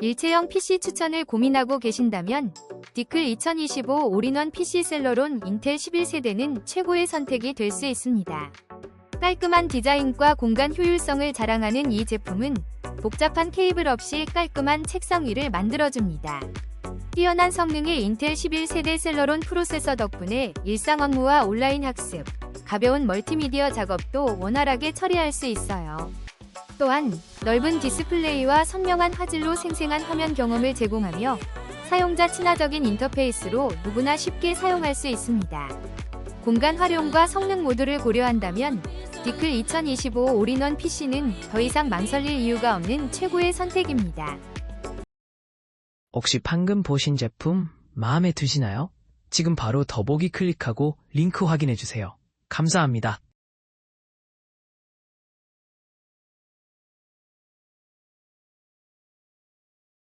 일체형 PC 추천을 고민하고 계신다면 디클 2025 올인원 PC 셀러론 인텔 11세대는 최고의 선택이 될 수 있습니다. 깔끔한 디자인과 공간 효율성을 자랑하는 이 제품은 복잡한 케이블 없이 깔끔한 책상 위를 만들어줍니다. 뛰어난 성능의 인텔 11세대 셀러론 프로세서 덕분에 일상 업무와 온라인 학습, 가벼운 멀티미디어 작업도 원활하게 처리할 수 있어요. 또한 넓은 디스플레이와 선명한 화질로 생생한 화면 경험을 제공하며 사용자 친화적인 인터페이스로 누구나 쉽게 사용할 수 있습니다. 공간 활용과 성능 모두를 고려한다면 디클 2025 올인원 PC는 더 이상 망설일 이유가 없는 최고의 선택입니다. 혹시 방금 보신 제품 마음에 드시나요? 지금 바로 더보기 클릭하고 링크 확인해주세요. 감사합니다.